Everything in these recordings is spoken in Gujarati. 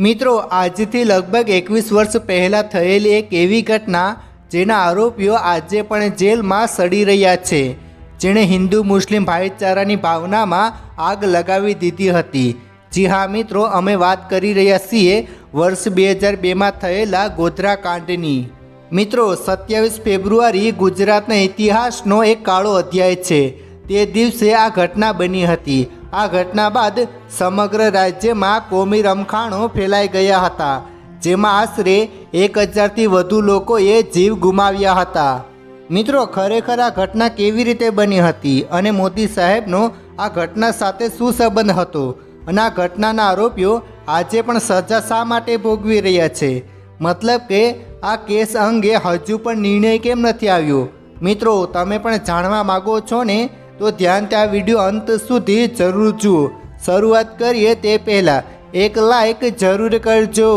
મિત્રો, આજથી લગભગ એકવીસ વર્ષ પહેલાં થયેલી એક એવી ઘટના જેના આરોપીઓ આજે પણ જેલમાં સડી રહ્યા છે. જેણે હિન્દુ મુસ્લિમ ભાઈચારાની ભાવનામાં આગ લગાવી દીધી હતી. જી હા, મિત્રો, અમે વાત કરી રહ્યા છીએ વર્ષ બે હજાર બેમાં થયેલા ગોધરા કાંડની. મિત્રો, સત્યાવીસ ફેબ્રુઆરી ગુજરાતના ઇતિહાસનો એક કાળો અધ્યાય છે. તે દિવસે આ ઘટના બની હતી. આ ઘટના બાદ સમગ્ર રાજ્યમાં કોમી રમખાણો ફેલાઈ ગયા હતા, જેમાં આશરે એક હજારથી વધુ લોકોએ જીવ ગુમાવ્યા હતા. મિત્રો, ખરેખર આ ઘટના કેવી રીતે બની હતી અને મોદી સાહેબનો આ ઘટના સાથે શું સંબંધ હતો અને આ ઘટનાના આરોપીઓ આજે પણ સજા શા માટે ભોગવી રહ્યા છે? મતલબ કે આ કેસ અંગે હજુ પણ નિર્ણય કેમ નથી આવ્યો? મિત્રો, તમે પણ જાણવા માગો છો ને તો ધ્યાનથી આ વીડિયો અંત સુધી જરૂર જુઓ. શરૂઆત કરીએ તે પહેલાં એક લાઇક જરૂર કરજો.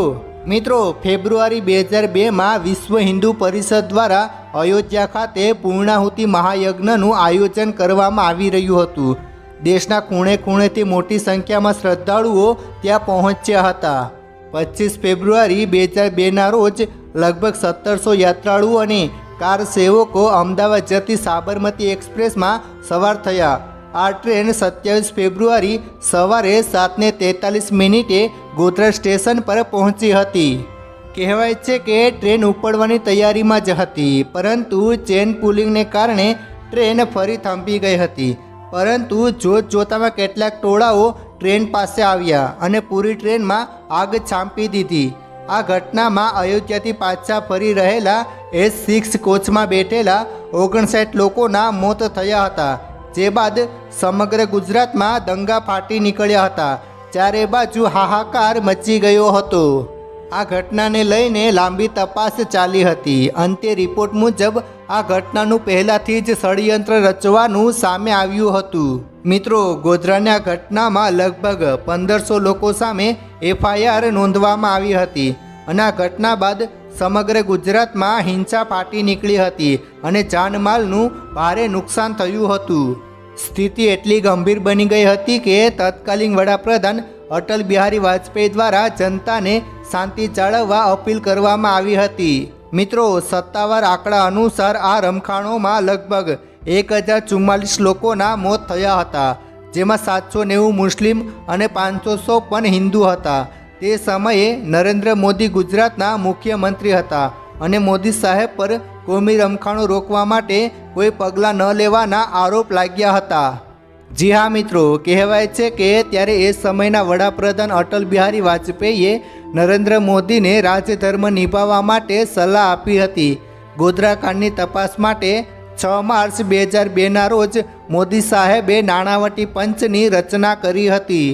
મિત્રો, ફેબ્રુઆરી બે હજાર બેમાં વિશ્વ હિન્દુ પરિષદ દ્વારા અયોધ્યા ખાતે પૂર્ણાહુતિ મહાયજ્ઞનું આયોજન કરવામાં આવી રહ્યું હતું. દેશના ખૂણે ખૂણેથી મોટી સંખ્યામાં શ્રદ્ધાળુઓ ત્યાં પહોંચ્યા હતા. પચીસ ફેબ્રુઆરી બે હજાર બેના રોજ લગભગ સત્તરસો યાત્રાળુઓ અને કાર સેવકો અમદાવાદ જતી સાબરમતી એક્સપ્રેસમાં સવાર થયા. આ ટ્રેન સત્યાવીસ ફેબ્રુઆરી સવારે સાતને તેતાલીસ મિનિટે ગોધરા સ્ટેશન પર પહોંચી હતી. કહેવાય છે કે ટ્રેન ઉપડવાની તૈયારીમાં જ હતી, પરંતુ ચેન પુલિંગને કારણે ટ્રેન ફરી થંભી ગઈ હતી. પરંતુ જોત જોતામાં કેટલાક ટોળાઓ ટ્રેન પાસે આવ્યા અને પૂરી ટ્રેનમાં આગ છાંપી દીધી. આ ઘટનામાં અયોધ્યાથી પાછા ફરી રહેલા એસ સિક્સ કોચમાં બેઠેલા ઓગણસાઠ લોકોના મોત થયા હતા, જે બાદ સમગ્ર ગુજરાતમાં દંગા ફાટી નીકળ્યા હતા. ચારે બાજુ હાહાકાર મચી ગયો હતો. આ ઘટનાને લઈને લાંબી તપાસ ચાલી હતી. અંતે રિપોર્ટ મુજબ આ ઘટનાનું પહેલાંથી જ ષડયંત્ર રચવાનું સામે આવ્યું હતું. મિત્રો, ગોધરાની ઘટનામાં લગભગ પંદરસો લોકો સામે એફઆઈઆર નોંધવામાં આવી હતી અને આ ઘટના બાદ સમગ્ર ગુજરાતમાં હિંસા ફાટી નીકળી હતી અને જાનમાલનું ભારે નુકસાન થયું હતું. સ્થિતિ એટલી ગંભીર બની ગઈ હતી કે તત્કાલીન વડાપ્રધાન અટલ બિહારી વાજપેયી દ્વારા જનતાને શાંતિ જાળવવા અપીલ કરવામાં આવી હતી. મિત્રો, સત્તાવાર આંકડા અનુસાર આ રમખાણોમાં લગભગ એક હજાર ચુમ્માલીસ લોકોના મોત થયા હતા, જેમાં સાતસો નેવું મુસ્લિમ અને પાંચસો પણ હિન્દુ હતા. તે સમયે નરેન્દ્ર મોદી ગુજરાતના મુખ્યમંત્રી હતા અને મોદી સાહેબ પર કોમી રમખાણો રોકવા માટે કોઈ પગલાં ન લેવાના આરોપ લાગ્યા હતા. જી હા મિત્રો, કહેવાય છે કે ત્યારે એ સમયના વડાપ્રધાન અટલ બિહારી વાજપેયીએ નરેન્દ્ર મોદીને રાજધર્મ નિભાવવા માટે સલાહ આપી હતી. ગોધરાકાંડની તપાસ માટે છ માર્ચ બે હજાર બેના રોજ મોદી સાહેબે નાણાવટી પંચની રચના કરી હતી.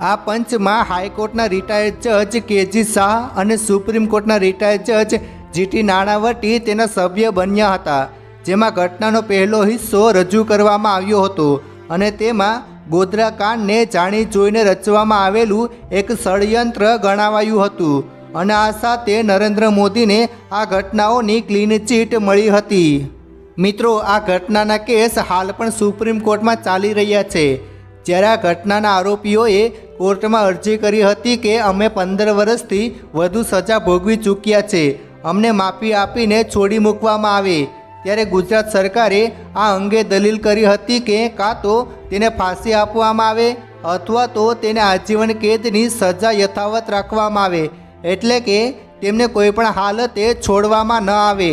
આ પંચમાં હાઈકોર્ટના રિટાયર્ડ જજ કેજી શાહ અને સુપ્રીમ કોર્ટના રિટાયર્ડ જજ જીટી નાણાવટી તેના સભ્ય બન્યા હતા, જેમાં ઘટનાનો પહેલો હિસ્સો રજૂ કરવામાં આવ્યો હતો. અને તેમાં ગોધરાકાંડને જાણી જોઈને રચવામાં આવેલું એક ષડયંત્ર ગણાવાયું હતું. અને આ સાથે નરેન્દ્ર મોદીને આ ઘટનાઓની ક્લીન ચીટ મળી હતી. મિત્રો, આ ઘટનાના કેસ હાલ પણ સુપ્રીમ કોર્ટમાં ચાલી રહ્યા છે. જ્યારે આ ઘટનાના આરોપીઓએ કોર્ટમાં અરજી કરી હતી કે અમે પંદર વર્ષથી વધુ સજા ભોગવી ચૂક્યા છે. અમને માફી આપીને છોડી મૂકવામાં આવે. ત્યારે ગુજરાત સરકારે આ અંગે દલીલ કરી હતી કે કાં તો તેને ફાંસી આપવામાં આવે અથવા તો તેને આજીવન કેદની સજા યથાવત રાખવામાં આવે, એટલે કે તેમને કોઈપણ હાલતે છોડવામાં ન આવે.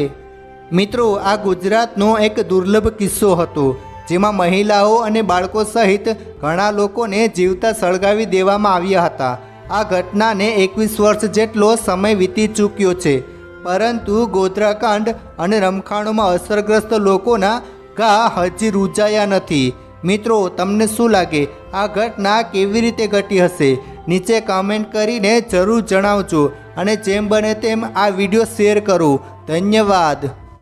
મિત્રો, આ ગુજરાતનો એક દુર્લભ કિસ્સો હતો, જેમાં મહિલાઓ અને બાળકો સહિત ઘણા લોકોને જીવતા સળગાવી દેવામાં આવ્યા હતા. આ ઘટનાને એકવીસ વર્ષ જેટલો સમય વીતી ચૂક્યો છે. પરંતુ ગોધરાકાંડ અને રમખાણોમાં અસરગ્રસ્ત લોકોના ઘા હજી રૂજાયા નથી. મિત્રો, તમને શું લાગે? આ ઘટના કેવી રીતે ઘટી હશે? નીચે કમેન્ટ કરીને જરૂર જણાવજો અને જેમ બને તેમ આ વીડિયો શેર કરો. ધન્યવાદ.